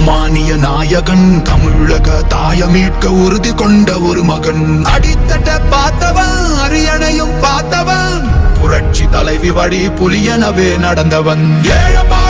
சாமானிய நாயகன் தமிழக தாயமீட்க உறுதி கொண்ட ஒரு மகன். அடித்தட்ட பார்த்தவன் அரியணையும் பார்த்தவன். புரட்சி தலைவி வழி புலியனவே நடந்தவன். ஏழப்பா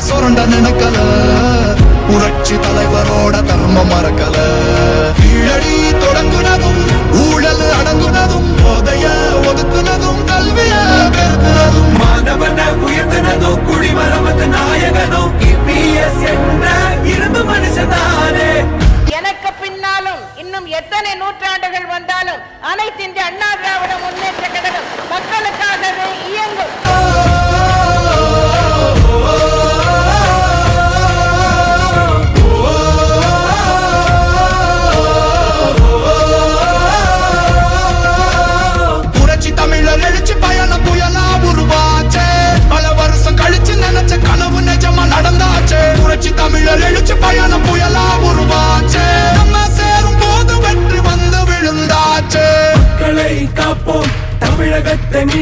சுரண்ட நினைக்கல. புரட்சி தலைவரோட தர்மம் மறக்கல. கீழடி தொடங்குனதும் ஊழல் அடங்குனதும் போதைய ஒதுக்குனதும் கல்விய பெருக்குனதும். மாணவன உயர்த்தினதோ குடிமரமத்து நாயகனோ இபிஎஸ் என்ற இரும்பு மனுஷதானே எனக்கு பின்னாலும் இன்னும் எத்தனை நூற்றாண்டுகள் வந்தாலும் அனைத்து இந்திய அண்ணா திராவிட முன்னேற்ற கழகம் மக்களுக்காகவே இயங்கும்